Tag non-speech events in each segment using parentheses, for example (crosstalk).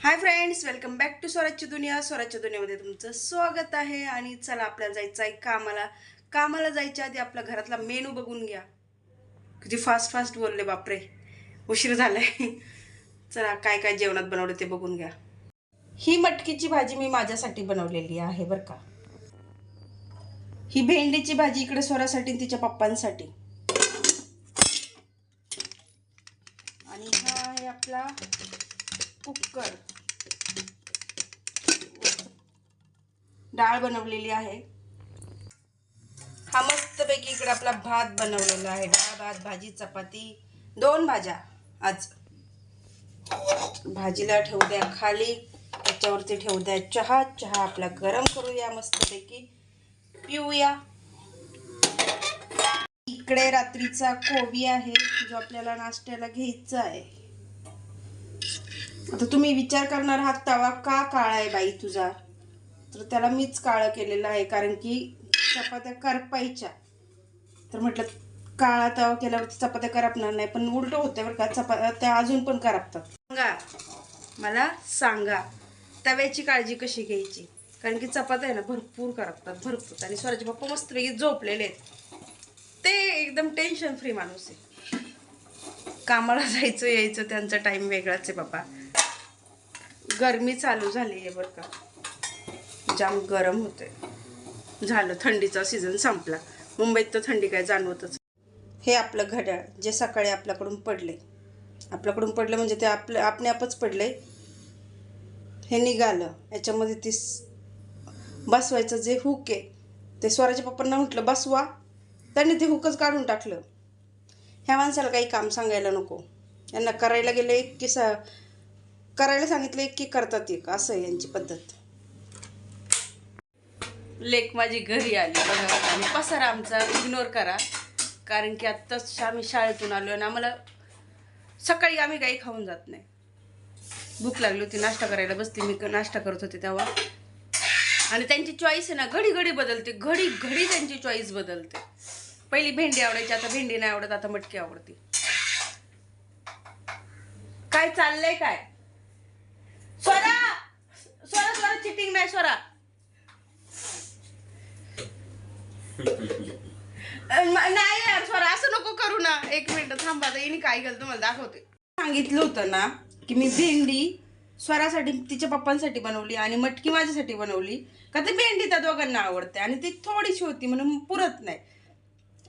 Hi friends welcome back to स्वराजची दुनिया स्वराजच्या दुनियामध्ये तुमचं स्वागत आहे आणि चला आपल्याला जायचं आहे कामाला. कामाला जायच्या आधी आपल्या घरातला मेनू बघून घ्या. किती फास्ट फास्ट बोलले बापरे. उशीर झालाय. चला काय काय जेवणात बनवलं ते बघून घ्या. ही मटकीची भाजी मी माझ्यासाठी बनवलेली आहे बरं का. ही भेंडीची भाजी इकडे स्वरासाठी आणि तिच्या पप्पांसाठी. आणि हा आहे आपला कुकर. डाळ बनवलेली आहे. हा मस्तपैकी इकडे आपला भात बनवलेला आहे. डाळ भात भाजी चपाती दोन भाज्या आज. भाजीला ठेवू द्या खाली त्याच्यावरती ठेवू द्या चहा. चहा आपला गरम करूया मस्तपैकी. पिऊया. इकडे रात्रीचा कोबी आहे जो आपल्याला नाश्त्याला घ्यायचा आहे. आता तुम्ही विचार करणार आहात तवा का काळा आहे बाई तुझा? तर त्याला मीच काळं केलेलं आहे कारण की चपात्या करपायच्या तर म्हटलं काळा तवा केल्यावरती चपात्या करपणार नाही पण उलट होत्या बरं का चपात्या अजून पण करपतात. सांगा मला सांगा तव्याची काळजी कशी घ्यायची? कारण की चपात्या आहे ना भरपूर करपतात भरपूर. आणि स्वराचे पप्पा मस्तपैकी झोपलेले आहेत. ते एकदम टेन्शन फ्री माणूस आहे. कामाला जायचं यायचं त्यांचा टाईम वेगळाच आहे बाबा गरमी चालू झाली आहे बरं का. जाम गरम होते झालं थंडीचा सीझन संपला. मुंबईत तर थंडी काय जाणवतच हे आपलं घड्याळ जे सकाळी आपल्याकडून पडले आपल्याकडून पडलं म्हणजे ते आपलं आपणे आपच पडले हे निघालं. याच्यामध्ये ती स- बसवायचं जे हुक आहे ते स्वराच्या पप्पांना म्हटलं बसवा. त्यांनी ते हुकच काढून टाकलं. ह्या माणसाला काही काम सांगायला नको. यांना करायला गेलं एक की सा करायला सांगितलं एक की करतात एक. असं आहे यांची पद्धत. लेक माझी घरी आली. बघा आणि पसारा आमचा इग्नोर करा. कारण की आत्ताच आम्ही शाळेतून आलो आणि आम्हाला सकाळी आम्ही काही खाऊन जात नाही. भूक लागली होती नाश्ता करायला बसली. मी नाश्ता करत होते तेव्हा. आणि त्यांची चॉईस आहे ना घडी घडी बदलते. घडी घडी त्यांची चॉईस बदलते. पहिली भेंडी आवडायची आता भेंडी नाही आवडत आता मटकी आवडते. काय चाललंय काय? स्वरा स्वरा चिटिंग नाही स्वरा अं, म- नाही यार स्वरा असं नको करू ना. एक मिनिट थांबा येईन काय केलं तुम्हाला दाखवते. सांगितलं होतं ना की मी भेंडी स्वरासाठी तिच्या पप्पांसाठी बनवली आणि मटकी माझ्यासाठी बनवली. का ते भेंडी त्या दोघांना आवडते आणि ती थोडीशी होती म्हणून पुरत नाही.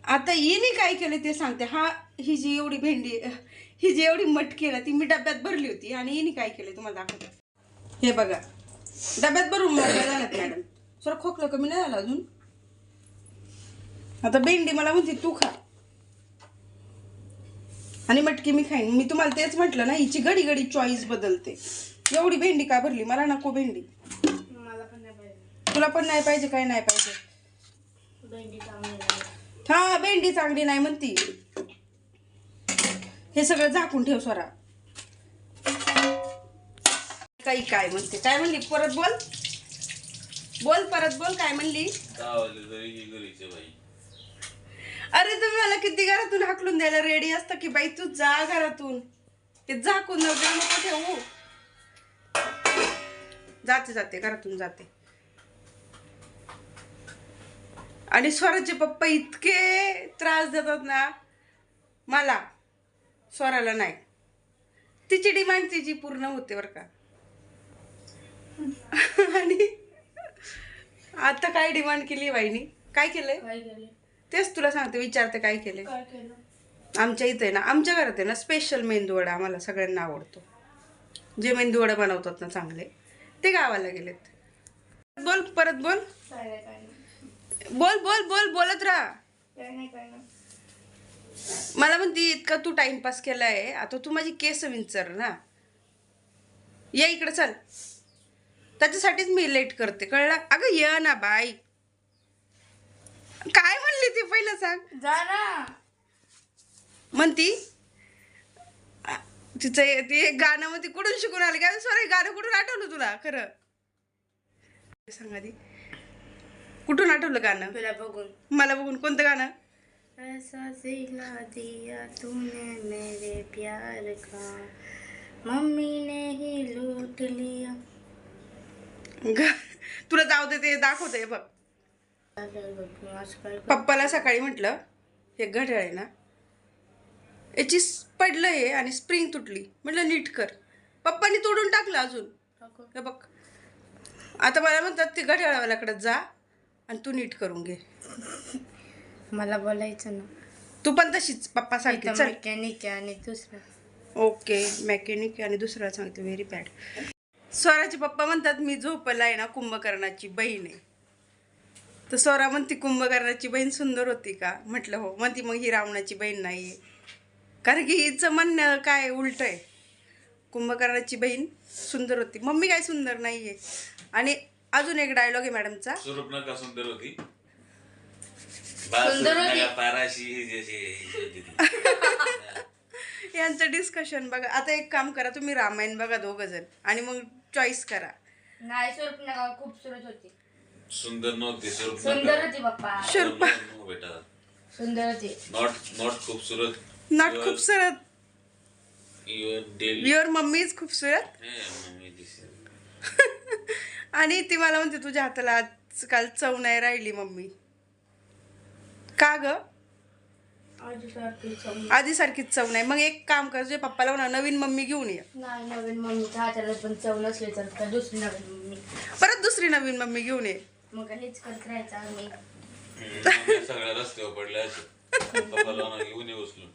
आता हिने काय केलं ते सांगते. हा ही जी एवढी भेंडी ही जी एवढी मटकी आहे ना ती मी डब्यात भरली होती आणि हिने काय केलं तुम्हाला दाखवते. हे बघा डब्यात भरून झालं मॅडम. सर खोकलं कमी नाही झालं अजून? आता भेंडी मला म्हणते तू खा. आणि मटकी मी खाईन. मी तुम्हाला तेच म्हटलं ना हिची घडी घडी चॉईस बदलते. एवढी भेंडी का भरली? मला नको भेंडी. मला पण नाही पाहिजे. तुला पण नाही पाहिजे काय नाही पाहिजे. भेंडी चांगली नाही. हा भेंडी चांगली नाही म्हणती. हे सगळं झाकून ठेव स्वरा. काही काय म्हणते? काय म्हणली? परत बोल. बोल परत बोल. काय म्हणली गावाला जरी की घरीचे बाई अरे तुम्ही मला किती घरातून हाकलून द्यायला रेडी असतं की बाई तू जा घरातून. ते झाकून नव्हतं नको ठेवू. जाते जाते घरातून जाते. आणि स्वराचे पप्पा इतके त्रास देतात ना मला स्वराला नाही. तिची डिमांड तिची पूर्ण होते बरं का. (laughs) आणि आता काय डिमांड केली बाईनी? काय केलंय? तेच तुला सांगते विचारते काय केले काय केलं? आमच्या इथे आहे ना आमच्या घरात आहे ना स्पेशल मेंदूवडा आम्हाला सगळ्यांना आवडतो. जे मेंदूवडा बनवतात ना चांगले ते गावाला गेलेत. बोल परत बोल. काय नाही बोल बोल बोल बोलत राहा. काय नाही मला म्हणती इतका तू टाइमपास केलाय आता तू माझी केस विंचर ना. ये इकडे चल. त्याच्यासाठीच मी लेट करते कळला? अगं ये ना बाई. काय म्हणली ती पहिलं सांग? जा ना. म्हणती तिचं हे- ते गाणं मग ती कुठून शिकून आली? काय सॉरी गाणं कुठून आठवलं तुला? खरं. सांग आधी कुठून आठवलं गाणं? तुला बघून. मला बघून. कोणतं गाणं? ऐसा सिला दिया तूने मेरे प्यार का? मम्मी ने ही लूट लिया. ग- तुला जाऊ दे ते दाखवते बघ. पप्पाला सकाळी म्हटलं हे घड्याळ आहे ना याची पडलं हे आणि स्प्रिंग तुटली. म्हटलं नीट कर. पप्पानी तोडून टाकलं अजून? हे बघ. आता मला म्हणतात ते घड्याळवाल्याकडे जा आणि तू नीट करून घे. मला बोलायचं ना. तू पण तशीच पप्पा चल. मेकॅनिक आहे आणि दुसरं. ओके मेकॅनिक आणि दुसरा सांगते व्हेरी बॅड स्वराचे पप्पा म्हणतात मी झोपला आहे ना कुंभकर्णाची बहीण आहे. तर स्वरा म्हणती कुंभकर्णाची बहीण सुंदर होती का? म्हटलं हो. म्हणती मग ही रावणाची बहीण नाही आहे कारण की हिचं म्हणणं काय उलट आहे? कुंभकर्णाची बहीण सुंदर होती. मम्मी काय सुंदर नाही आहे आणि अजून एक डायलॉग आहे मॅडमचा. सुंदर होती? सुंदर होती. (laughs) यांचं डिस्कशन बघा. आता एक काम करा तुम्ही रामायण बघा दोघं जण. आणि मग चॉईस करा. नाही स्वरूप नका खूपसुरत होती. सुंदर नव्हती स्वरूप सुंदर होती पप्पा शरूपा. नो बेटा. सुंदर होती नॉट नॉट खूबसूरत. Not खूपसुरत your daily your mummy is खूपसुरत mummy this आणि ती मला म्हणते तुझ्या हाताला आजकाल चव नाही राहिली मम्मी. का ग. आधी सारखीच चव नाही. मग एक काम कर तुझ्या पप्पाला म्हणा नवीन मम्मी घेऊन ये. नाही नवीन मम्मीच्या हाताला पण चव नसली तर दुसरी नवीन मम्मी. परत दुसरी नवीन मम्मी घेऊन ये. मग हेच करत राहायचं आम्ही. सगळ्या रस्त्यावर पडल्या पप्पाला घेऊन ये उचलून.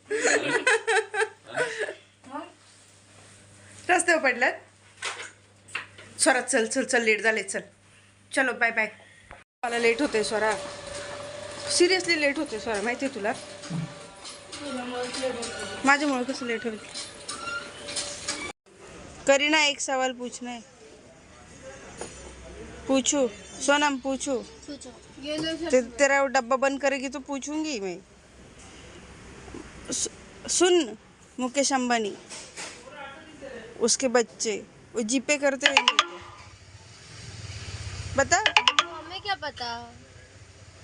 रस्त्यावर पडल्यात? स्वरा चल चल चल लेट झाले चल. चलो बाय बाय मला लेट होते स्वरा. सिरियसली लेट होते स्वरा. माहिती आहे तुला? माझ्यामुळे कसं लेट होईल? करीना एक सवाल पूछना है पूछू. सोनम पूछू? ते तेरा डब्बा बंद करेगी तो पूछूँगी मैं। सु- सुन मुकेश अंबानी। उसके बच्चे। वो जीपे करते क्या? बता। हमें क्या पता?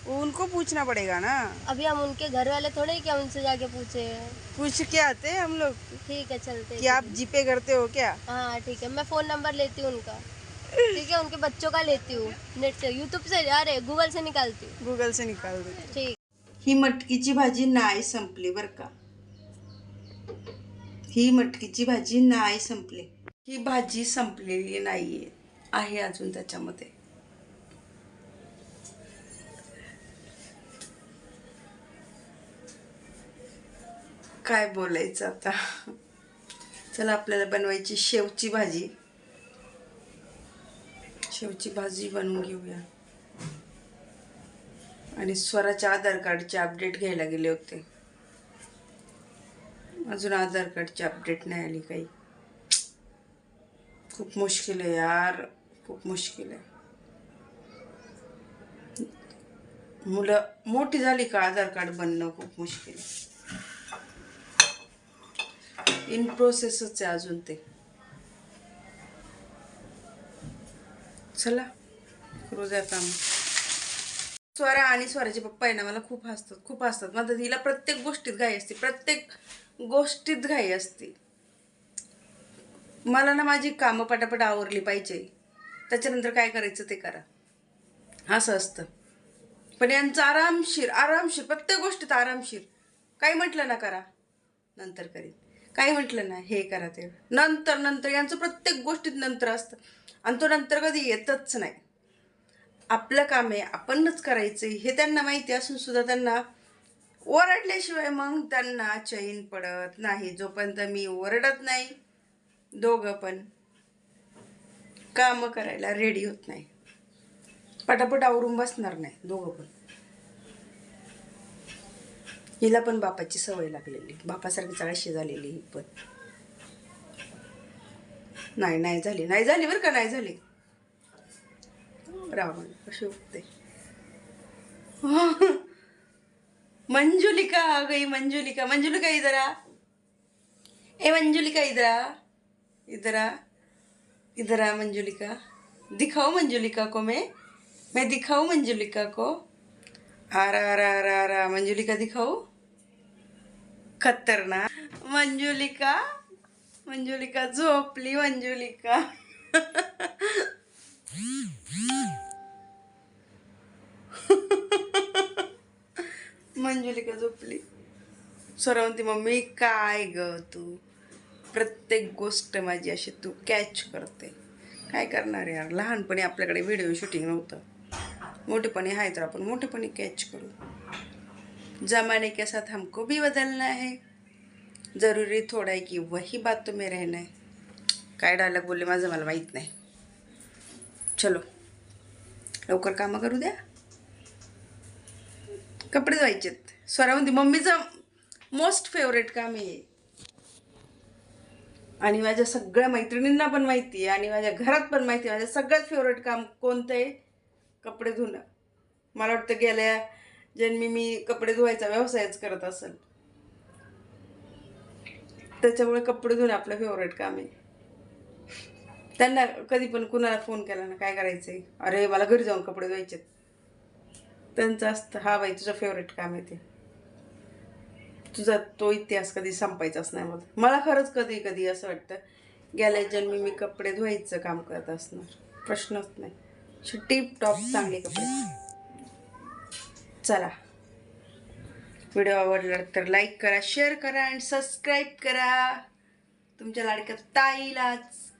वो उनको पूछना पड़ेगा ना। अभी हम उनके घर वाले थोड़े क्या उनसे जाके पूछे पूछ के आते हैं हम लोग। ठीक है चलते कि आप जीपे करते हो क्या? हाँ ठीक है। मैं फ़ोन नंबर लेती हूँ उनका। ठीक है उनके बच्चों का लेती हूँ। नेट से यूट्यूब से अरे गूगल से निकालती हूँ। गुगल से निकाल देते ठीक। ही मटकीची भाजी नाही संपली बर का? ही मटकीची भाजी नाही संपली. ही भाजी संपलेली नाहीये आहे अजून त्याच्यामध्ये. काय बोलायचं आता? चला आपल्याला बनवायची शेवची भाजी. शेवची भाजी बनवून घेऊया. आणि स्वराच्या आधार कार्डचे अपडेट घ्यायला गेले होते. अजून आधार कार्डची अपडेट नाही आली काही. खूप मुश्किल आहे यार. खूप मुश्किल आहे. मुलं मोठी झाली का आधार कार्ड बनणं खूप मुश्किल आहे. इन प्रोसेसच आहे अजून ते. चला करू काम स्वरा आणि स्वराचे पप्पा आहे ना मला खूप हसतात खूप हसतात. माझं हिला प्रत्येक गोष्टीत घाई असते प्रत्येक गोष्टीत घाई असते. मला ना माझी कामं पटापट आवरली पाहिजे. त्याच्यानंतर काय करायचं ते करा. असं असतं. पण यांचं आरामशीर आरामशीर प्रत्येक गोष्टीत आरामशीर. काही म्हटलं ना करा नंतर करीन. काही म्हटलं ना हे करा ते. नंतर नंतर यांचं प्रत्येक गोष्टीत नंतर असतं. आणि तो नंतर कधी येतच नाही. आपलं काम आहे आपणच करायचं हे त्यांना माहिती असून सुद्धा त्यांना ओरडल्याशिवाय मग त्यांना चैन पडत नाही. जोपर्यंत मी ओरडत नाही दोघं पण कामं करायला रेडी होत नाही. पटापट आवरून बसणार नाही दोघं पण. हिला पण बापाची सवय लागलेली. बापासारखी चळाशी झालेली ही पण. नाही नाही झाली. नाही झाली बरं का नाही झाली. रावण कशी उठते? (laughs) मंजुलिका गई मंजुलिका. मंजुलिका इधर. ए मंजुलिका इधर. इधरा. इधर इधर मंजुलिका. दिखाओ मंजुलिका को मैं. मैं दिखाऊं मंजुलिका को. आ रा आ रा आ रहा मंजुलिका दिखाओ. खतरनाक. मंजुलिका मंजुलिका झोपली मंजुलिका. मंजुलिका झोपली. म्हणते मम्मी काय ग तू? प्रत्येक गोष्ट माझी अशी तू कॅच करते. काय करणार यार? लहानपणी आपल्याकडे व्हिडिओ शूटिंग नव्हतं. मोठेपणी आहे तर आपण मोठेपणी कॅच करू. जमाने के साथ हमको भी बदलना है। जरूरी थोड़ा है कि वही बात तुम्ही रहना है। काय डायलॉग बोलले माझं मला माहीत नाही. चलो लवकर कामं करू द्या. कपडे धुवायचेत. स्वरामध्ये मम्मीचं मोस्ट फेवरेट काम आहे आणि माझ्या सगळ्या मैत्रिणींना पण माहिती आहे आणि माझ्या घरात पण माहिती आहे. माझं सगळ्यात फेवरेट काम कोणतं आहे? कपडे धुणं. मला वाटतं गेल्या जन्मी मी कपडे धुवायचा व्यवसायच करत असेल. त्याच्यामुळे कपडे धुणं आपलं फेवरेट काम आहे. त्यांना कधी पण कुणाला फोन केला ना काय करायचंय? अरे मला घरी जाऊन कपडे धुवायचे त्यांचं असतं हा बाई तुझं फेवरेट काम आहे ते. तुझा तो इतिहास कधी संपायचाच नाही मला. मला खरंच कधी कधी असं वाटतं गेल्या जन्मी मी कपडे धुवायचं काम करत असणार. प्रश्नच नाही. टिप टॉप चांगले कपडे. चला. व्हिडिओ आवडला तर लाईक करा शेअर करा आणि सबस्क्राईब करा. तुमच्या लाडक्या ताईलाच.